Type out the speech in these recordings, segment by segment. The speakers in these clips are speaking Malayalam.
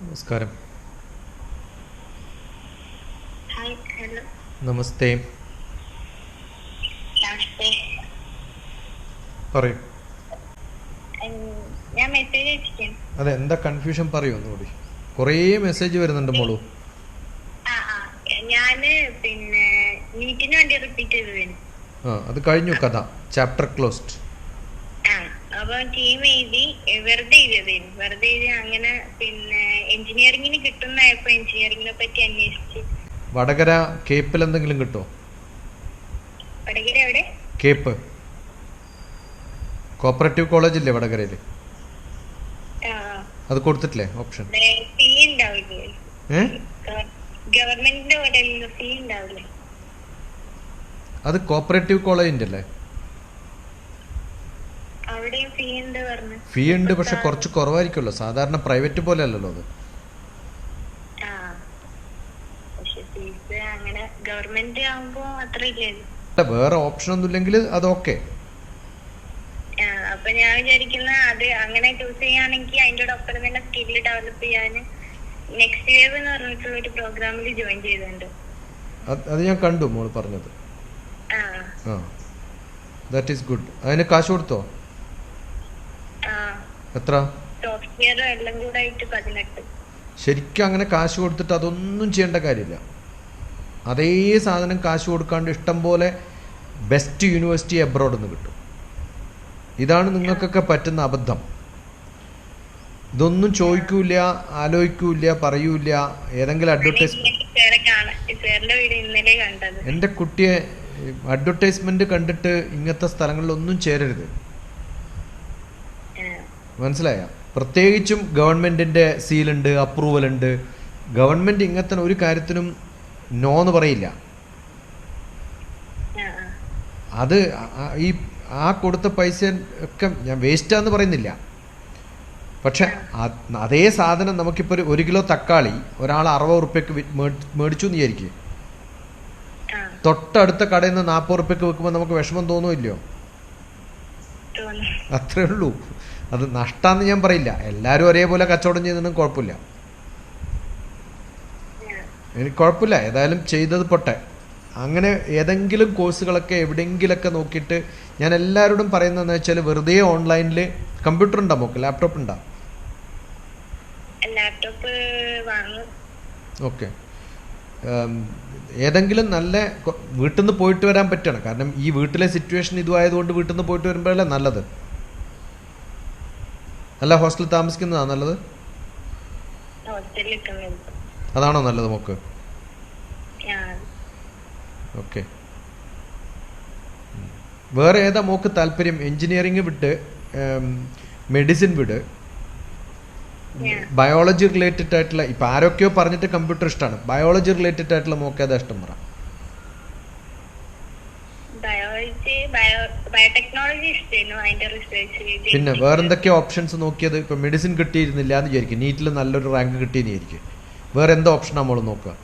നമസ്കാരം. നമസ്തേ. പറയൂ. അതെ എന്താ കൺഫ്യൂഷൻ പറയൂ ഒന്നുകൂടി. കുറേ മെസ്സേജ് വരുന്നുണ്ട് മോളു. ഞാൻ പിന്നെ നീറ്റിന് വേണ്ടി റിപ്പീറ്റ് ചെയ്ത് വരും ആ അത് കഴിഞ്ഞു കഥ. ചാപ്റ്റർ ക്ലോസ്ഡ് അപ്പൊ ടീം എഴുതി വെറുതെ എഴുതിയതായിരുന്നു വെറുതെ എഴുതി അങ്ങനെ പിന്നെ എഞ്ചിനീയറിംഗിന് കിട്ടുന്നതായപ്പോ എഞ്ചിനീയറിംഗിനെ പറ്റി അന്വേഷിച്ച്. വടകര കേപ്പിൽ എന്തെങ്കിലും കിട്ടോ? വടകര എവിടെ? കേപ്പ്. കോപ്പറേറ്റീവ് കോളേജ് ഇല്ലേ വടകരയിൽ? അത് കൊടുത്തിട്ടില്ലേ? ഓപ്ഷൻ ഗവൺമെന്റിന്റെ അത് കോപ്പറേറ്റീവ് കോളേജിന്റെ അല്ലേ ഫീ ഉണ്ട് പക്ഷെ കുറച്ച് കുറവായിരിക്കുമല്ലോ. സാധാരണ പ്രൈവറ്റ് പോലെ അല്ലല്ലോ അത് വേറെ ഓപ്ഷൻ ഒന്നും ഇല്ലെങ്കിൽ അത് ഓക്കെ അപ്പൊ ഞാൻ വിചാരിക്കുന്ന അത് അങ്ങനെ ചൂസ് ചെയ്യുകയാണെങ്കിൽ അതിന്റെ ഒപ്പം തന്നെ സ്കില്ല് ഡെവലപ്പ് ചെയ്യാൻ നെക്സ്റ്റ് വേവ് എന്ന് പറഞ്ഞിട്ടുള്ള ഒരു പ്രോഗ്രാമിൽ ജോയിൻ ചെയ്തിട്ടുണ്ട്. അത് ഞാൻ കണ്ടു മോൾ പറഞ്ഞത്. ദാറ്റ് ഈസ് ഗുഡ് അതിന് കാശ് കൊടുത്തോ? എത്ര? ശരിക്കും അങ്ങനെ കാശ് കൊടുത്തിട്ട് അതൊന്നും ചെയ്യേണ്ട കാര്യമില്ല. അതേ സാധനം കാശ് കൊടുക്കാണ്ട് ഇഷ്ടം പോലെ ബെസ്റ്റ് യൂണിവേഴ്സിറ്റി എബ്രോഡ് നിന്ന് കിട്ടും. ഇതാണ് നിങ്ങൾക്കൊക്കെ പറ്റുന്ന അബദ്ധം. ഇതൊന്നും ചോദിക്കൂല ആലോചിക്കൂല പറയൂല ഏതെങ്കിലും അഡ്വർടൈസ്മെന്റ് എന്റെ കുട്ടിയെ അഡ്വർടൈസ്മെന്റ് കണ്ടിട്ട് ഇങ്ങനത്തെ സ്ഥലങ്ങളിലൊന്നും ചേരരുത്. ആ, മനസ്സിലായ? പ്രത്യേകിച്ചും ഗവൺമെന്റിന്റെ സീലുണ്ട് അപ്രൂവൽ ഉണ്ട്. ഗവൺമെന്റ് ഇങ്ങനത്തെ ഒരു കാര്യത്തിനും നോ എന്ന് പറയില്ല. അത് ഈ ആ കൊടുത്ത പൈസ ഒക്കെ ഞാൻ വേസ്റ്റാന്ന് പറയുന്നില്ല. പക്ഷെ അതേ സാധനം നമുക്കിപ്പോൾ ഒരു ഒരു കിലോ തക്കാളി ഒരാൾ അറുപത് ഉറുപ്പ്യക്ക് മേടിച്ചു എന്ന് വിചാരിക്കും. തൊട്ടടുത്ത കടയിൽ നിന്ന് നാൽപ്പത് ഉറുപ്പ്യക്ക് വെക്കുമ്പോൾ നമുക്ക് വിഷമം തോന്നുമില്ലയോ അത്രേ ഉള്ളൂ. അത് നഷ്ടമെന്ന് ഞാൻ പറയില്ല. എല്ലാവരും ഒരേപോലെ കച്ചവടം ചെയ്യുന്നതിനും കുഴപ്പമില്ല. എനിക്ക് കുഴപ്പമില്ല. ഏതായാലും ചെയ്തത് പൊട്ടെ. അങ്ങനെ ഏതെങ്കിലും കോഴ്സുകളൊക്കെ എവിടെയെങ്കിലൊക്കെ നോക്കിയിട്ട് ഞാൻ എല്ലാവരോടും പറയുന്നതെന്ന് വെച്ചാൽ വെറുതെ ഓൺലൈനിൽ കമ്പ്യൂട്ടർ ഉണ്ടോ മോക്ക് ലാപ്ടോപ്പ് ഉണ്ടോ? Laptop okay. ഏതെങ്കിലും നല്ല വീട്ടിൽ നിന്ന് പോയിട്ട് വരാൻ പറ്റണം കാരണം ഈ വീട്ടിലെ സിറ്റുവേഷൻ ഇതുമായതുകൊണ്ട് വീട്ടിൽ നിന്ന് പോയിട്ട് വരുമ്പോഴല്ലേ നല്ലത്. അല്ല ഹോസ്റ്റലിൽ താമസിക്കുന്നതാ നല്ലത്? അതാണോ നല്ലത് മോക്ക്? ഓക്കെ. വേറെ ഏതാ മോക്ക് താല്പര്യം? എഞ്ചിനീയറിംഗ് വിട്ട് മെഡിസിൻ വിട്. ബയോളജി റിലേറ്റഡ് ആയിട്ടുള്ള ഇപ്പം ആരൊക്കെയോ പറഞ്ഞിട്ട് കമ്പ്യൂട്ടർ ഇഷ്ടമാണ് ബയോളജി റിലേറ്റഡ് ആയിട്ടുള്ള മോക്ക് ഏതാ ഇഷ്ടം പറ. പിന്നെ വേറെന്തൊക്കെ ഓപ്ഷൻസ് നോക്കിയത്? ഇപ്പൊ മെഡിസിൻ കിട്ടിയിരുന്നില്ല എന്ന് വിചാരിക്കും. നീറ്റിൽ നല്ലൊരു റാങ്ക് കിട്ടിയെന്ന് വിചാരിക്കും. വേറെ എന്താ ഓപ്ഷൻ നമ്മൾ നോക്കുക?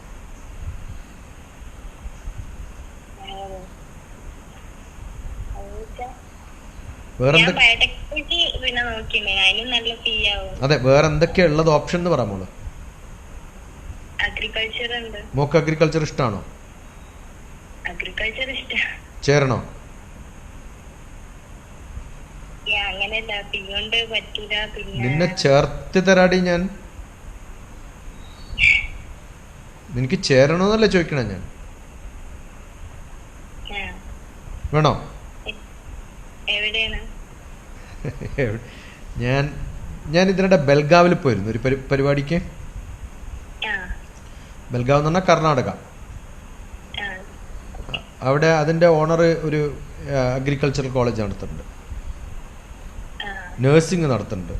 അതെ വേറെ എന്തൊക്കെയാ ഉള്ളത് ഓപ്ഷൻ എന്ന് പറയാമോൾ മോക്ക് അഗ്രികൾച്ചർ ഇഷ്ടമാണോ ചേരണോ? അങ്ങനെയല്ല ഫീ കൊണ്ട് പറ്റൂല പിന്നെ നിന്നെ ചേർത്ത് തരാടി ഞാൻ. നിനക്ക് ചേരണോന്നല്ല ചോദിക്കണേ ഞാൻ? ആ, വേണോ? എവിടെയാണ്? ഞാൻ ഞാൻ ഇതിനിടെ ബെൽഗാവിൽ പോയിരുന്നു. ഒരു പരി പരിപാടിക്ക്. ആ. ബെൽഗാവ് എന്ന് പറഞ്ഞാൽ കർണാടക. ആ. അവിടെ അതിന്റെ ഓണർ ഒരു അഗ്രികൾച്ചറൽ കോളേജ് നടത്തുന്നുണ്ട്. നേഴ്സിംഗ് നടത്തുന്നുണ്ട്.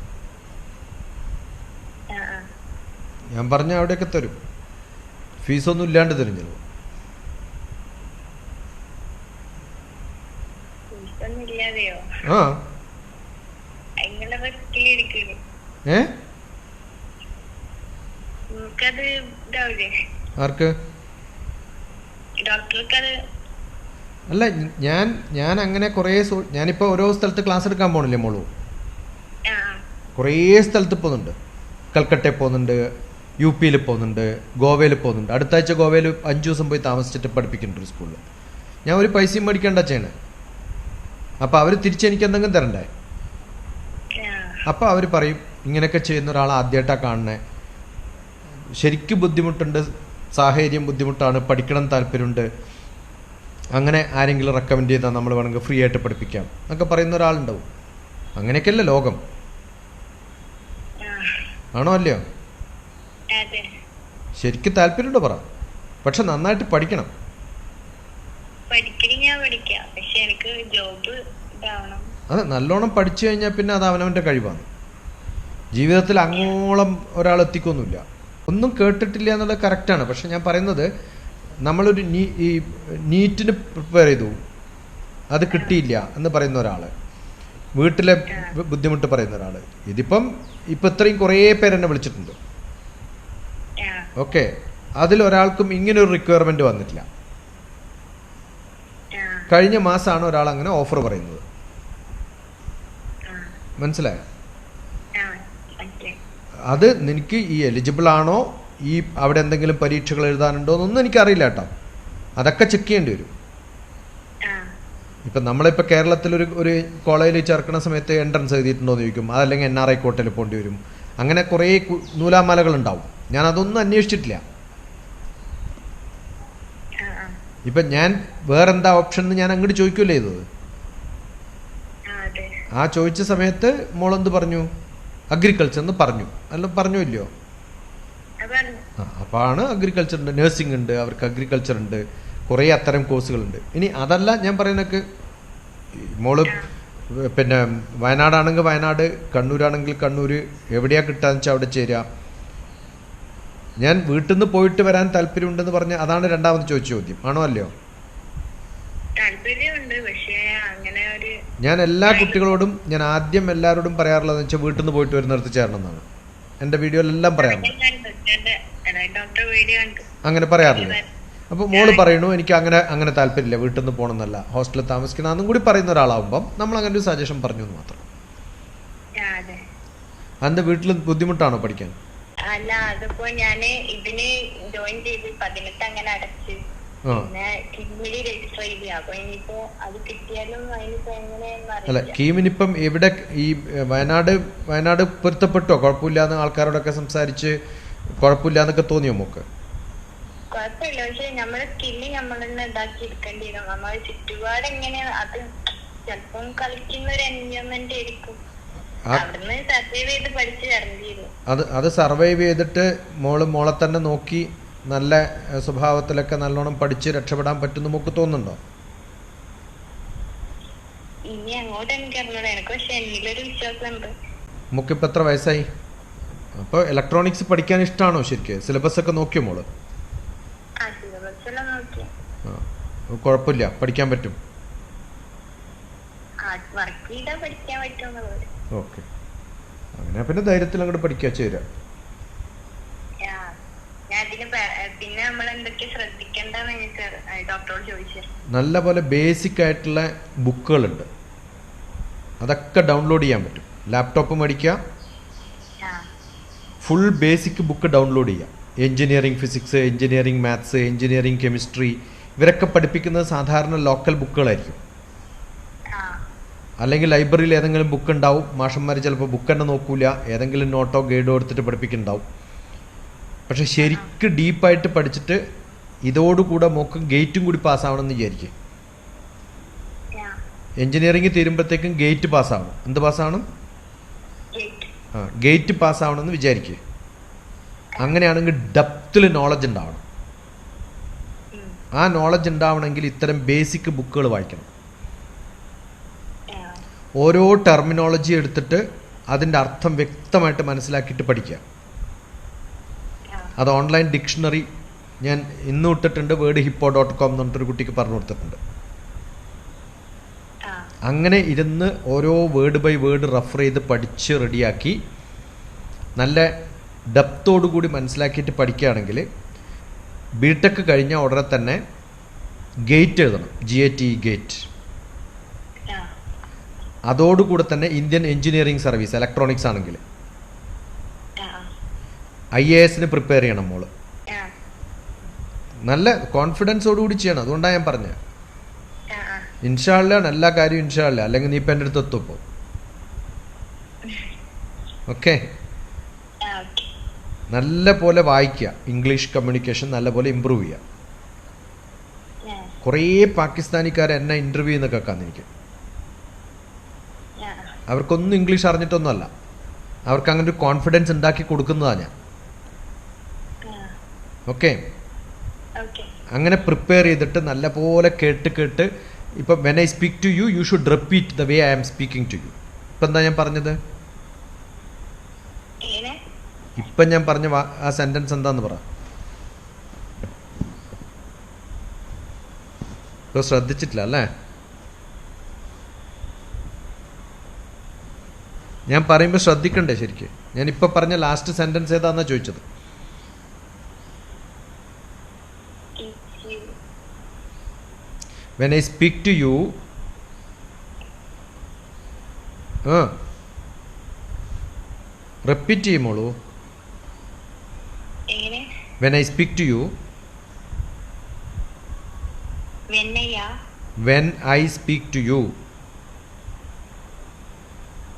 ഞാൻ പറഞ്ഞ അവിടെയൊക്കെ തരും. ഫീസൊന്നും ഇല്ലാണ്ട് തരും ചിലപ്പോൾ. ആ. ഏ? ആർക്ക്? അല്ല ഞാൻ ഞാൻ അങ്ങനെ കുറേ ഞാനിപ്പോൾ ഓരോ സ്ഥലത്ത് ക്ലാസ് എടുക്കാൻ പോണില്ലേ മോളൂ? കുറേ സ്ഥലത്ത് പോകുന്നുണ്ട്. കൽക്കട്ടയിൽ പോകുന്നുണ്ട് യു പിയിൽ പോകുന്നുണ്ട് ഗോവയിൽ പോകുന്നുണ്ട്. അടുത്ത ആഴ്ച ഗോവയിൽ അഞ്ച് ദിവസം പോയി താമസിച്ചിട്ട് പഠിപ്പിക്കുന്നുണ്ട് ഒരു സ്കൂളിൽ. ഞാൻ ഒരു പൈസയും മേടിക്കേണ്ട ചെയ്യണേ അപ്പോൾ അവർ തിരിച്ചെനിക്ക് എന്തെങ്കിലും തരണ്ടേ? അപ്പോൾ അവർ പറയും ഇങ്ങനെയൊക്കെ ചെയ്യുന്ന ഒരാൾ ആദ്യമായിട്ടാണ് കാണണേ ശരിക്ക് ബുദ്ധിമുട്ടുണ്ട് സാഹചര്യം ബുദ്ധിമുട്ടാണ് പഠിക്കണം താല്പര്യമുണ്ട്. അങ്ങനെ ആരെങ്കിലും റെക്കമെൻഡ് ചെയ്താൽ നമ്മൾ വേണമെങ്കിൽ ഫ്രീ ആയിട്ട് പഠിപ്പിക്കാം എന്നൊക്കെ പറയുന്ന ഒരാളുണ്ടാവും. അങ്ങനെയൊക്കെയല്ലേ ലോകം. ആണോ അല്ലയോ? ശരിക്കും താല്പര്യമുണ്ട് പറ. പക്ഷെ നന്നായിട്ട് പഠിക്കണം. അത് നല്ലോണം പഠിച്ചു കഴിഞ്ഞാൽ പിന്നെ അത് അവനവന്റെ കഴിവാണ്. ജീവിതത്തിൽ അങ്ങോളം ഒരാൾ എത്തിക്കൊന്നുമില്ല. ഒന്നും കേട്ടിട്ടില്ല എന്നുള്ളത് കറക്റ്റാണ് പക്ഷെ ഞാൻ പറയുന്നത് നമ്മളൊരു നീ ഈ നീറ്റിന് പ്രിപ്പയർ ചെയ്തു. അത് കിട്ടിയില്ല എന്ന് പറയുന്ന ഒരാൾ വീട്ടിലെ ബുദ്ധിമുട്ട് പറയുന്ന ഒരാൾ ഇതിപ്പം ഇപ്പം ഇത്രയും കുറേ പേരെന്നെ വിളിച്ചിട്ടുണ്ട്. ഓക്കെ. അതിൽ ഒരാൾക്കും ഇങ്ങനെ ഒരു റിക്വയർമെന്റ് വന്നിട്ടില്ല. കഴിഞ്ഞ മാസമാണ് ഒരാൾ അങ്ങനെ ഓഫർ പറയുന്നത്. മനസ്സിലായോ. അത് നിനക്ക് ഈ എലിജിബിൾ ആണോ? ഈ അവിടെ എന്തെങ്കിലും പരീക്ഷകൾ എഴുതാനുണ്ടോ എന്നൊന്നും എനിക്കറിയില്ല കേട്ടോ. അതൊക്കെ ചെക്ക് ചെയ്യേണ്ടി വരും. ഇപ്പം നമ്മളിപ്പോൾ കേരളത്തിൽ ഒരു ഒരു കോളേജിൽ ചേർക്കുന്ന സമയത്ത് എൻട്രൻസ് എഴുതിയിട്ടുണ്ടോ എന്ന് ചോദിക്കും. അതല്ലെങ്കിൽ എൻ ആർ ഐ കോട്ടയിൽ പോകേണ്ടി വരും. അങ്ങനെ കുറേ നൂലാമാലകളുണ്ടാവും ഞാൻ അതൊന്നും അന്വേഷിച്ചിട്ടില്ല. ഇപ്പം ഞാൻ വേറെന്താ ഓപ്ഷൻ എന്ന് ഞാൻ അങ്ങോട്ട് ചോദിക്കുമല്ലേ ചെയ്തത്? ആ, ചോദിച്ച സമയത്ത് മോളെന്ത് പറഞ്ഞു? അഗ്രികൾച്ചർ എന്ന് പറഞ്ഞു. അല്ല പറഞ്ഞു ഇല്ലയോ? ആണ് അഗ്രികൾച്ചർ ഉണ്ട്. നഴ്സിംഗ് ഉണ്ട്. അവർക്ക് അഗ്രികൾച്ചർ ഉണ്ട്. കുറേ അത്തരം കോഴ്സുകളുണ്ട്. ഇനി അതല്ല ഞാൻ പറയുന്നൊക്കെ മോൾ പിന്നെ വയനാടാണെങ്കിൽ വയനാട് കണ്ണൂരാണെങ്കിൽ കണ്ണൂർ എവിടെയാ കിട്ടാന്ന് വെച്ചാൽ അവിടെ ചേരുക ഞാൻ വീട്ടിൽ നിന്ന് പോയിട്ട് വരാൻ താല്പര്യമുണ്ടെന്ന് പറഞ്ഞ അതാണ് രണ്ടാമത് ചോദിച്ച ചോദ്യം. ആണോ അല്ലയോ? ഞാൻ എല്ലാ കുട്ടികളോടും ഞാൻ ആദ്യം എല്ലാവരോടും പറയാറുള്ളതെന്ന് വെച്ചാൽ വീട്ടിൽ നിന്ന് പോയിട്ട് വരുന്നിടത്ത് ചേരണം എന്നാണ് എന്റെ വീഡിയോയിലെല്ലാം പറയാറുണ്ട്. അങ്ങനെ പറയാറില്ല. അപ്പോൾ മോൾ പറയുന്നു എനിക്ക് അങ്ങനെ അങ്ങനെ താല്പര്യമില്ല വീട്ടിൽ നിന്ന് പോകണമെന്നല്ല ഹോസ്റ്റലിൽ അതും കൂടി പറയുന്ന ഒരാളാവുമ്പം നമ്മൾ അങ്ങനെ ഒരു സജഷൻ പറഞ്ഞു എന്ന് മാത്രം. അന്റെ വീട്ടിൽ ബുദ്ധിമുട്ടാണോ പഠിക്കാൻ? അല്ല അതിപ്പോ ഞാൻ ഇതിന് ജോയിൻ ചെയ്ത് പതിനെട്ട് അങ്ങനെ അടച്ച്. അല്ല കീമിനിപ്പം എവിടെ ഈ വയനാട് വയനാട് പൊരുത്തപ്പെട്ടോ? കുഴപ്പമില്ലാന്ന് ആൾക്കാരോടൊക്കെ സംസാരിച്ച് കുഴപ്പമില്ലാന്നൊക്കെ തോന്നിയോ മോക്ക്? കുഴപ്പമില്ല. പക്ഷെ നമ്മളെ സ്കില്ല് നമ്മൾ തന്നെ ഇതാക്കി എടുക്കേണ്ടി വരും. നമ്മളെ ചുറ്റുപാട് എങ്ങനെയാ അത് ചിലപ്പം കളിക്കുന്ന ഒരു എൻജോയ്മെന്റ് ആയിരിക്കും അത് അത് സർവൈവ് ചെയ്തിട്ട് മോൾ മോളെ തന്നെ നോക്കി നല്ല സ്വഭാവത്തിലൊക്കെ നല്ലോണം പഠിച്ച് രക്ഷപ്പെടാൻ പറ്റുമെന്ന് മോക്ക് തോന്നുന്നുണ്ടോ? ഇനി അങ്ങോട്ട് എനിക്ക് അറിഞ്ഞൂടാ. എനിക്ക് പക്ഷെ എന്നിലൊരു വിശ്വാസമുണ്ട്. മോക്കിപ്പോൾ എത്ര വയസ്സായി? അപ്പോൾ ഇലക്ട്രോണിക്സ് പഠിക്കാൻ ഇഷ്ടമാണോ ശരിക്കും? സിലബസ് ഒക്കെ നോക്കിയോ മോൾ ആ സിലബസ് എല്ലാം നോക്കി ആ കുഴപ്പമില്ല. പഠിക്കാൻ പറ്റും. ഓക്കെ. അങ്ങനെ പിന്നെ ധൈര്യത്തിൽ അങ്ങോട്ട് പഠിക്കുക ചേരാ. നല്ല പോലെ ബേസിക് ആയിട്ടുള്ള ബുക്കുകളുണ്ട്. അതൊക്കെ ഡൗൺലോഡ് ചെയ്യാൻ പറ്റും. ലാപ്ടോപ്പ് മേടിക്കുക. ഫുൾ ബേസിക് ബുക്ക് ഡൗൺലോഡ് ചെയ്യാം. Engineering physics engineering maths engineering chemistry ഇവരൊക്കെ പഠിപ്പിക്കുന്നത് സാധാരണ ലോക്കൽ ബുക്കുകളായിരിക്കും അല്ലെങ്കിൽ ലൈബ്രറിയിൽ ഏതെങ്കിലും ബുക്ക് ഉണ്ടാവും. മാഷന്മാർ ചിലപ്പോൾ ബുക്ക് തന്നെ നോക്കൂല. ഏതെങ്കിലും നോട്ടോ ഗൈഡോ എടുത്തിട്ട് പഠിപ്പിക്കുന്നുണ്ടാവും. പക്ഷെ ശരിക്ക് ഡീപ്പായിട്ട് പഠിച്ചിട്ട് ഇതോടുകൂടെ മോക്ക് ഗേറ്റും കൂടി പാസ്സാവണമെന്ന് വിചാരിക്കും. എഞ്ചിനീയറിംഗ് തീരുമ്പോഴത്തേക്കും ഗേറ്റ് പാസ്സാവണം എന്ത് പാസ്സാവണം ആ ഗേറ്റ് പാസ്സാവണമെന്ന് വിചാരിക്കുക അങ്ങനെയാണെങ്കിൽ ഡെപ്തിൽ നോളജ് ഉണ്ടാവണം. ആ നോളജ് ഉണ്ടാവണമെങ്കിൽ ഇത്തരം ബേസിക് ബുക്കുകൾ വായിക്കണം. ഓരോ ടെർമിനോളജി എടുത്തിട്ട് അതിന്റെ അർത്ഥം വ്യക്തമായിട്ട് മനസ്സിലാക്കിയിട്ട് പഠിക്കുക. അത് ഓൺലൈൻ ഡിക്ഷണറി ഞാൻ ഇന്ന് ഇട്ടിട്ടുണ്ട് വേർഡ് ഹിപ്പോ ഡോട്ട് കോം എന്ന് പറഞ്ഞിട്ടൊരു കുട്ടിക്ക് പറഞ്ഞു കൊടുത്തിട്ടുണ്ട്. അങ്ങനെ ഇരുന്ന് ഓരോ വേർഡ് ബൈ വേർഡ് റെഫർ ചെയ്ത് പഠിച്ച് റെഡിയാക്കി നല്ല ഡെപ്തോടു കൂടി മനസ്സിലാക്കിയിട്ട് പഠിക്കുകയാണെങ്കിൽ ബി ടെക് കഴിഞ്ഞ ഉടനെ തന്നെ ഗേറ്റ് എഴുതണം. G A T GATE. അതോടുകൂടെ തന്നെ ഇന്ത്യൻ എഞ്ചിനീയറിംഗ് സർവീസ് ഇലക്ട്രോണിക്സ് ആണെങ്കിൽ. ഐ എ എസിന് പ്രിപ്പയർ ചെയ്യണം മോൾ. നല്ല കോൺഫിഡൻസോടുകൂടി ചെയ്യണം. അതുകൊണ്ടാണ് ഞാൻ പറഞ്ഞത് ഇൻഷാള്ളാണ് എല്ലാ കാര്യവും ഇൻഷാള്ള അല്ലെങ്കിൽ നീ ഇപ്പം എന്റെ അടുത്ത് എത്തുമ്പോൾ ഓക്കെ നല്ല പോലെ വായിക്കുക. ഇംഗ്ലീഷ് കമ്മ്യൂണിക്കേഷൻ നല്ല പോലെ ഇമ്പ്രൂവ് ചെയ്യുക. കുറേ പാകിസ്ഥാനിക്കാർ എന്നെ ഇന്റർവ്യൂ ചെയ്യുന്ന കേൾക്കാന്ന് എനിക്ക്. അവർക്കൊന്നും ഇംഗ്ലീഷ് അറിഞ്ഞിട്ടൊന്നുമല്ല. അവർക്ക് അങ്ങനെ ഒരു കോൺഫിഡൻസ് ഉണ്ടാക്കി കൊടുക്കുന്നതാണ് ഞാൻ. ഓക്കെ അങ്ങനെ പ്രിപ്പയർ ചെയ്തിട്ട് നല്ല പോലെ കേട്ട് കേട്ട് ഇപ്പം when I speak to you you should repeat the way I am speaking to you ഇപ്പം എന്താ ഞാൻ പറഞ്ഞത്? ഇപ്പം ഞാൻ പറഞ്ഞ ആ സെന്റൻസ് എന്താന്ന് പറ. ശ്രദ്ധിച്ചിട്ടില്ല അല്ലേ? ഞാൻ പറയുമ്പോൾ ശ്രദ്ധിക്കണ്ടേ ശരിക്ക്? ഞാൻ ഇപ്പോൾ പറഞ്ഞ ലാസ്റ്റ് സെന്റൻസ് ഏതാന്നാ ചോദിച്ചത്? When I ടു യു ആ റിപ്പീറ്റ് ചെയ്യുമോളൂ? എങ്ങനെ when I speak to you വെണ്ണയ്യ when I speak to you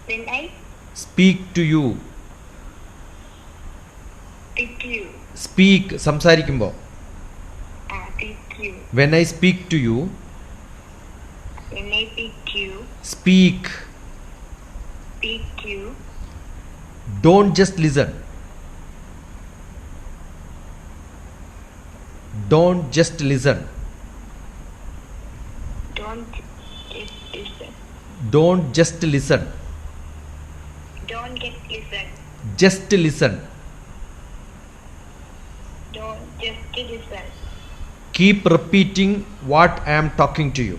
when I speak to you pick you speak സംസാരിക്കുമ്പോൾ ആ pick you when I speak to you when I pick you speak pick you don't just listen Don't just listen don't just listen just listen keep repeating what I am talking to you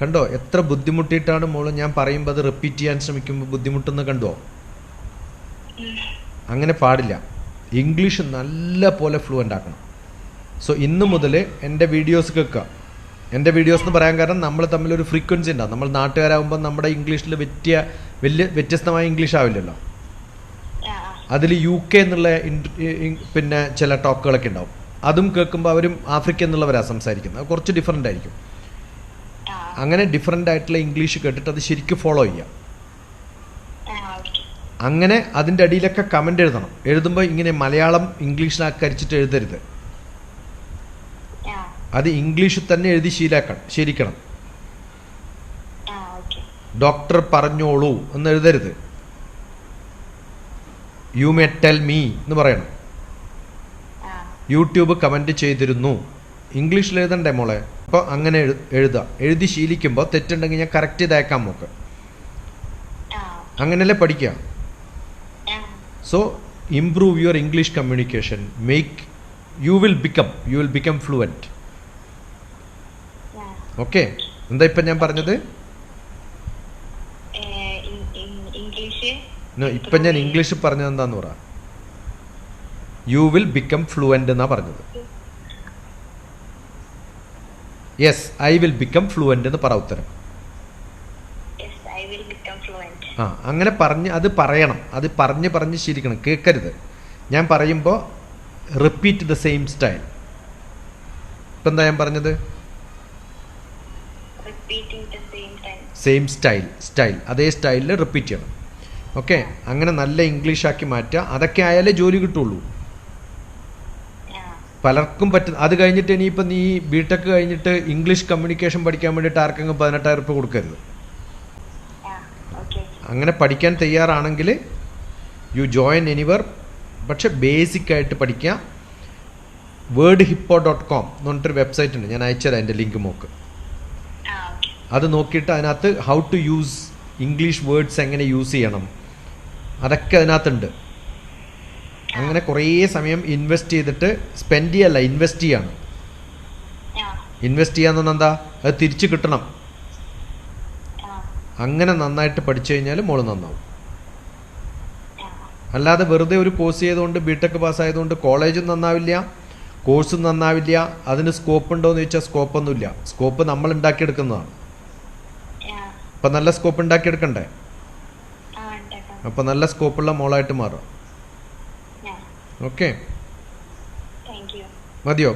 കണ്ടോ? എത്ര ബുദ്ധിമുട്ടിയിട്ടാണ് മോൾ ഞാൻ പറയുമ്പോൾ അത് റിപ്പീറ്റ് ചെയ്യാൻ ശ്രമിക്കുമ്പോൾ ബുദ്ധിമുട്ടെന്ന് കണ്ടോ? അങ്ങനെ പാടില്ല. ഇംഗ്ലീഷ് നല്ല പോലെ ഫ്ലുവന്റ് ആക്കണം. സോ ഇന്ന് മുതൽ എന്റെ വീഡിയോസ് കേൾക്കുക. എന്റെ വീഡിയോസ് എന്ന് പറയാൻ കാരണം നമ്മൾ തമ്മിൽ ഒരു ഫ്രീക്വൻസി ഉണ്ടാവും. നമ്മൾ നാട്ടുകാരാകുമ്പോൾ നമ്മുടെ ഇംഗ്ലീഷിൽ വ്യത്യ വലിയ വ്യത്യസ്തമായ ഇംഗ്ലീഷ് ആവില്ലല്ലോ. അതിൽ യു കെ എന്നുള്ള പിന്നെ ചില ടോക്കുകളൊക്കെ ഉണ്ടാവും. അതും കേൾക്കുമ്പോൾ അവരും ആഫ്രിക്ക എന്നുള്ളവരാണ് സംസാരിക്കുന്നത്. അത് കുറച്ച് ഡിഫറെന്റ് ആയിരിക്കും. അങ്ങനെ ഡിഫറെന്റ് ആയിട്ടുള്ള ഇംഗ്ലീഷ് കേട്ടിട്ട് അത് ശരിക്കും ഫോളോ ഓക്കെ അങ്ങനെ അതിന്റെ അടിയിലൊക്കെ കമന്റ് എഴുതണം. എഴുതുമ്പോൾ ഇങ്ങനെ മലയാളം ഇംഗ്ലീഷിലാക്കി അരിച്ചിട്ട് എഴുതരുത്. അത് ഇംഗ്ലീഷിൽ തന്നെ എഴുതി ശീലാക്കണം ഓക്കെ. ഡോക്ടർ പറഞ്ഞോളൂ എന്ന് എഴുതരുത്. യു മേ ടെൽ മീ എന്ന് പറയണം. യൂട്യൂബ് കമന്റ് ചെയ്തിരുന്നു. ഇംഗ്ലീഷിൽ എഴുതണ്ടേ മോളെ? അപ്പോൾ അങ്ങനെ എഴു എഴുതുക എഴുതി ശീലിക്കുമ്പോൾ തെറ്റുണ്ടെങ്കിൽ ഞാൻ കറക്റ്റ് ചെയ്തേക്കാം ആ. അങ്ങനെയല്ലേ പഠിക്കുക so improve your English communication make you will become you will become fluent okay എന്താ ഇപ്പം ഞാൻ പറഞ്ഞത്? ഇപ്പം ഞാൻ ഇംഗ്ലീഷ് പറഞ്ഞത് എന്താന്ന് പറ. യു വിൽ ബിക്കം ഫ്ലുവന്റ് എന്നാ പറഞ്ഞത്. Yes I will become fluent എന്ന് പറ ഉത്തരം yes I will become fluent ആ അങ്ങനെ പറഞ്ഞ് അത് പറയണം. അത് പറഞ്ഞ് പറഞ്ഞ് ശീലിക്കണം കേൾക്കരുത് ഞാൻ പറയുമ്പോൾ റിപ്പീറ്റ് ദ സെയിം സ്റ്റൈൽ ഇപ്പം എന്താ ഞാൻ പറഞ്ഞത്? സെയിം സ്റ്റൈൽ സ്റ്റൈൽ അതേ സ്റ്റൈലിൽ റിപ്പീറ്റ് ചെയ്യണം. ഓക്കെ അങ്ങനെ നല്ല ഇംഗ്ലീഷാക്കി മാറ്റുക. അതൊക്കെ ആയാലേ ജോലി കിട്ടുള്ളൂ. പലർക്കും പറ്റും അത് കഴിഞ്ഞിട്ട് ഇനിയിപ്പോൾ നീ ബി ടെക് കഴിഞ്ഞിട്ട് ഇംഗ്ലീഷ് കമ്മ്യൂണിക്കേഷൻ പഠിക്കാൻ വേണ്ടിയിട്ട് ആർക്കെങ്കിലും പതിനെട്ടായിരം രൂപ കൊടുക്കരുത്. അങ്ങനെ പഠിക്കാൻ തയ്യാറാണെങ്കിൽ യു ജോയിൻ എനിവർ പക്ഷെ ബേസിക് ആയിട്ട് പഠിക്കാം വേർഡ് ഹിപ്പോ ഡോട്ട് കോം എന്ന് പറഞ്ഞിട്ടൊരു വെബ്സൈറ്റ് ഉണ്ട്. ഞാൻ അയച്ചത് അതിന്റെ ലിങ്ക് ഓക്കെ. അത് നോക്കിയിട്ട് അതിനകത്ത് how to use English words എങ്ങനെ യൂസ് ചെയ്യണം. അതൊക്കെ അതിനകത്തുണ്ട്. അങ്ങനെ കുറേ സമയം ഇൻവെസ്റ്റ് ചെയ്തിട്ട് സ്പെൻഡ് ചെയ്യല്ല ഇൻവെസ്റ്റ് ചെയ്യാണ്. ഇൻവെസ്റ്റ് ചെയ്യാന്ന് പറഞ്ഞാൽ എന്താ? അത് തിരിച്ചു കിട്ടണം. അങ്ങനെ നന്നായിട്ട് പഠിച്ചു കഴിഞ്ഞാൽ മോൾ നന്നാവും. അല്ലാതെ വെറുതെ ഒരു കോഴ്സ് ചെയ്തുകൊണ്ട് ബിടെക് പാസ്സായതുകൊണ്ട് കോളേജും നന്നാവില്ല കോഴ്സും നന്നാവില്ല അതിന് സ്കോപ്പ് ഉണ്ടോ എന്ന് ചോദിച്ചാൽ സ്കോപ്പൊന്നുമില്ല സ്കോപ്പ് നമ്മൾ ഉണ്ടാക്കിയെടുക്കുന്നതാണ്. അപ്പം നല്ല സ്കോപ്പ് ഉണ്ടാക്കിയെടുക്കണ്ടേ? അപ്പം നല്ല സ്കോപ്പുള്ള മോളായിട്ട് മാറും ഓക്കെ മതിയോ?